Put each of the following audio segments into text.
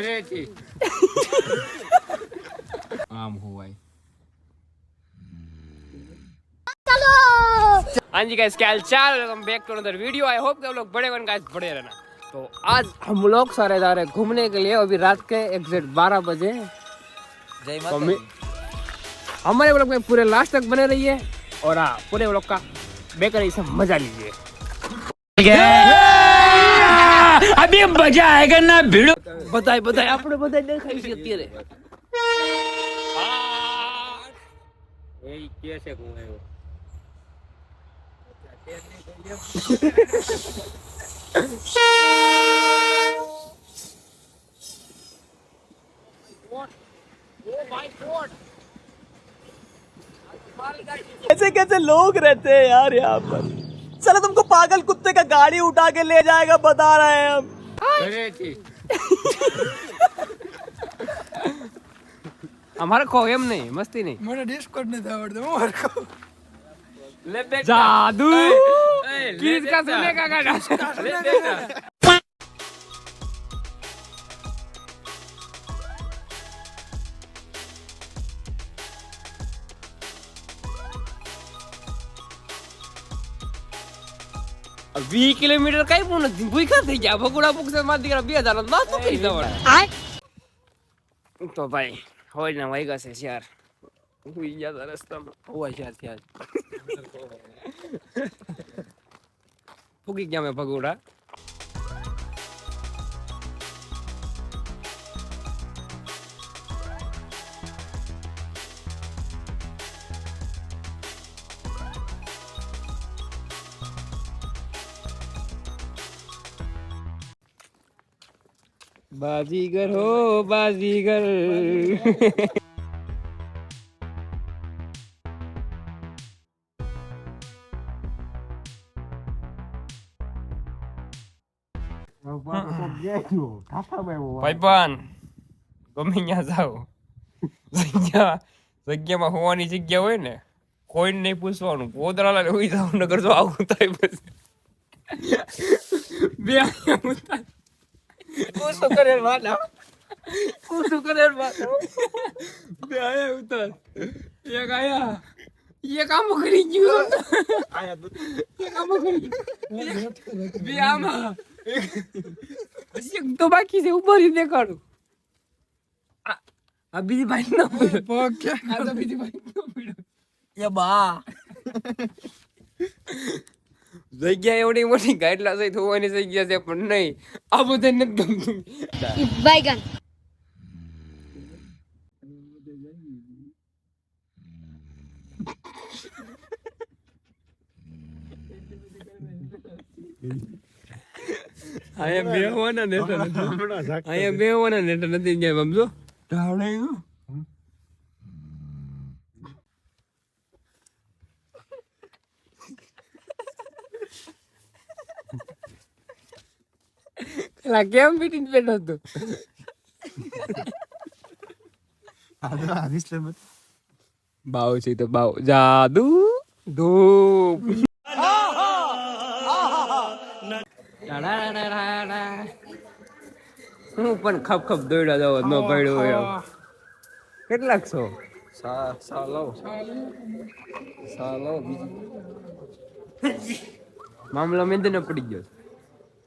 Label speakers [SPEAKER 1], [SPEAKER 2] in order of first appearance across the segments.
[SPEAKER 1] ઘરેથી આમ હોવાય हाँ जी गाइस क्या हालचाल welcome back to another video I hope कि आप लोग बड़े बन गाइस बड़े रहना तो आज हम लोग सारे जा रहे हैं घूमने के लिए अभी रात के एग्जैक्ट बारह बजे
[SPEAKER 2] जय
[SPEAKER 1] तो मैं- हमारे ब्लॉग में पूरे लास्ट तक बने रहिए और हाँ पूरे ब्लॉग का बेकर से मजा लीजिए
[SPEAKER 3] अभी मजा आएगा ना भिड़ो
[SPEAKER 1] બધાય બધાય આપણે બધાય દેખાય છે અત્યારે એ કે છે હું આવ્યો
[SPEAKER 2] कैसे कैसे लोग रहते हैं यार यहाँ पर चलो तुमको पागल कुत्ते का गाड़ी उठा के ले जाएगा बता रहे हैं हम।
[SPEAKER 1] हमारा खो गेम नहीं मस्ती नहीं। मेरा
[SPEAKER 4] डिस्कॉर्ड नहीं था और दो हमारे
[SPEAKER 1] को। ले जादू किसका सुनेगा गाना? વી કિલોમીટર કઈ પણ નથી. ભૂખા થઈ ગયા. ભગુડા પુક્ષરમાં બે હજાર બાસુ કરી દેવાના. તો ભાઈ હોય ને વાગ્યા છે યાર. હુઈ ગયા તા રસ્તામાં. હોય યાર ત્યાં ફૂકી ગયા મેં ભગુડા. બાજીગર હો. બાજીગર ભાઈબાન ગમે ત્યાં જાઓ. જગ્યા જગ્યામાં હોવાની જગ્યા હોય ને કોઈને નહીં પૂછવાનું. પોતરાલા હોઈ જાવ નગર જો આવું થાય પછી. બે Puso con hermana. Puso con hermano. બે આયા ઉતર એક આયા. એક આમ કરી ગયું. આયા એક આમ કરી ગયું. બે આમાં. એક તો બાકી છે ઊભો રહી દેખાડું. આ બીજી ભાઈ નો
[SPEAKER 4] પગ
[SPEAKER 1] આ તો બીજી ભાઈ નો
[SPEAKER 2] એ બા.
[SPEAKER 1] જગ્યા એવડી મોટી ગાઈડલા થઈ થવાની જગ્યા છે પણ નહીં. આ બધા નથી ગમતું.
[SPEAKER 5] બાયગન
[SPEAKER 1] અહીંયા બે હોવાના નેતા નથી. અહીંયા બે હોવાના નેતા નથી ગયા બમજો ટાવડે પેલા કેમ પીટીને બેઠો હતો? બાવ છે તો બાવ જાદુ. ધૂપ. હું પણ ખપ ખપ દોડ્યો જવો ન પડ્યો એમ. કેટલાક છો?
[SPEAKER 2] સાલો. સાલો
[SPEAKER 1] મામલો મેંદને પડી ગયો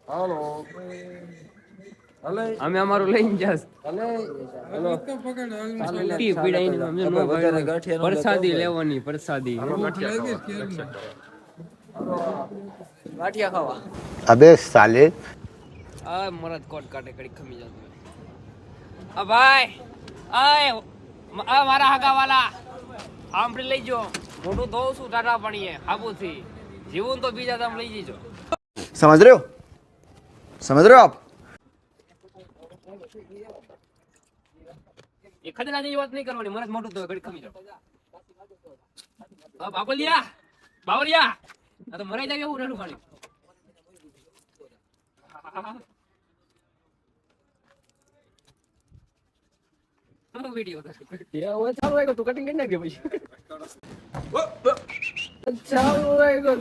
[SPEAKER 2] હાલો.
[SPEAKER 1] અમે અમારું લઈને જાસ. પ્રસાદી લેવાની પ્રસાદી.
[SPEAKER 6] અબે સાલે.
[SPEAKER 1] આ મરદ કોટ કાટે કડી ખમી જતો આ ભાઈ આય આ મારા હગાવાલા. આંબળી લઈ જો. મોટું ધોઉં છું ટાટા પાણીએ હાબુથી. જીવું તો બીજા તમે લઈ જજો.
[SPEAKER 6] સમજ રહ્યો? समझ रहे हो आप
[SPEAKER 1] એ ખદના જેવી વાત નહીં કરવાની મરદ મોટું તો ઘડી ખમી જાવ આ બાબલિયા બાવરિયા આ તો મરાઈ જાય એવું રેડું પાણી વિડીયો હવે ચાલુ હોય તું કટિંગ કરી નાખજે પછી ચાલુ હોય તું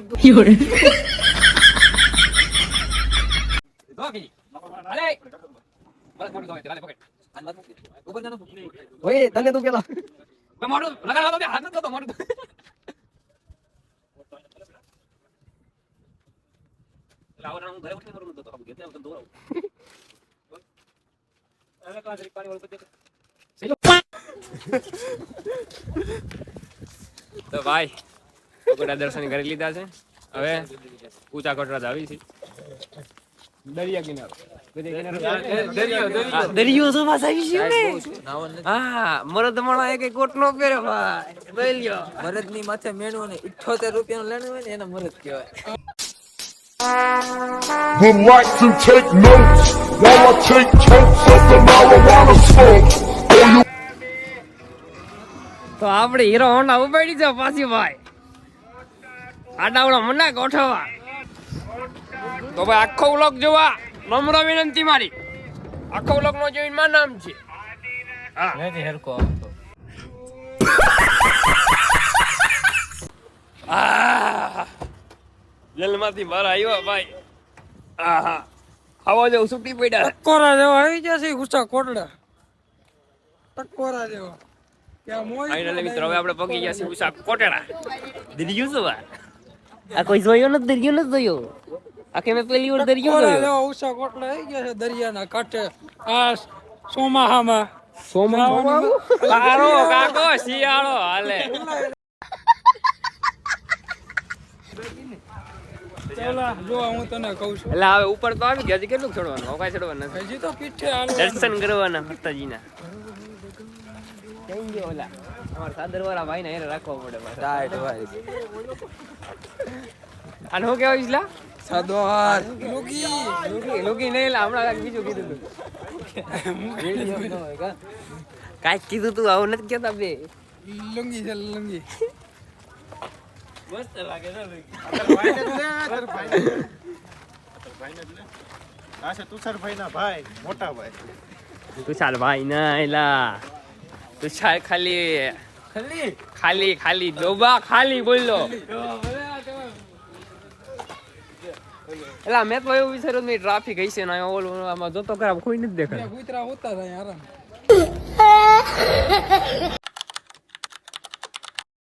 [SPEAKER 1] તું ભાઈ કોકડા દર્શન કરી લીધા છે. હવે ઊંચા કોટડા આવી છે. દરિયા કિનારો. દરિયો દરિયો તો પાસ આવી છે. ને હા મરદ માણા એક એક કોટ નો પહેરે ભાઈ. દરિયો
[SPEAKER 5] મરદની માથે મેણું ને ઇઠોતેર રૂપિયા લેણું હોય ને એને મરદ કહેવાય.
[SPEAKER 7] Would like to take notes while I take totes of the marijuana smoke.
[SPEAKER 1] તો આપણે હીરો હોન્ડા ઉપાડી છે પાછી ભાઈ. આડાવડા મના ગોઠવવા. તો ભાઈ આખો વ્લોગ જોવા નમ્ર વિનંતી મારી. આખો વ્લોગ નો જોઈને મારું નામ છે.
[SPEAKER 5] નથી હરકો!
[SPEAKER 1] જેલમાંથી બહાર આવ્યો ભાઈ. આહા. હવા જેવું સુટી પડ્યા.
[SPEAKER 4] ટકોરા જેવા આવી ગયા છે ઊંચા કોટડા ટકોરા જેવો.
[SPEAKER 1] ફાઇનલી મિત્રો હવે આપણે પગી ગયા છીએ ઉષા કોટેડા દરિયો શું આ કોઈ જોયો નથી દરિયો નથી જોયો? આખે મેં પહેલી વાર દરિયો જોયો
[SPEAKER 4] ઊંચા કોટડા આવી ગયા છે દરિયાના કાંઠે. આ સોમાહામાં
[SPEAKER 1] કારો કાકો શિયાળો હાલે. ઉપર તો આવી ગયા હજી કેટલું ચડવાનું? હવે ચડવાના
[SPEAKER 4] હજી તો પીઠે
[SPEAKER 1] દર્શન કરવાના માતાજીના. કઈ ગયો ઓલા? અમારા સાદર વાળા એને રાખવા પડે
[SPEAKER 5] ટાઈટ ભાઈ.
[SPEAKER 1] અને હું કેવા ઇસલા
[SPEAKER 5] સાદો હાથ
[SPEAKER 4] લુગી
[SPEAKER 1] લોકી લોકી નહીં લા હમણાં કાંઈક બીજું કીધું તું. કાંઈક કીધું તું આવું નથી કહેતા બે.
[SPEAKER 4] લુંગી છે લુંગી.
[SPEAKER 1] તું ચાલ ભાઈ ના એલા તું ખાલી. ખાલી? ખાલી ખાલી. ડોબા ખાલી બોલો એલા મેં તો એવું વિચાર્યું નહીં ટ્રાફિક હશે ને ઓલું આમાં જોતો ખરાબ કોઈ નથી દેખાય
[SPEAKER 4] કૂતરા હોતા અહીંયા આરામ.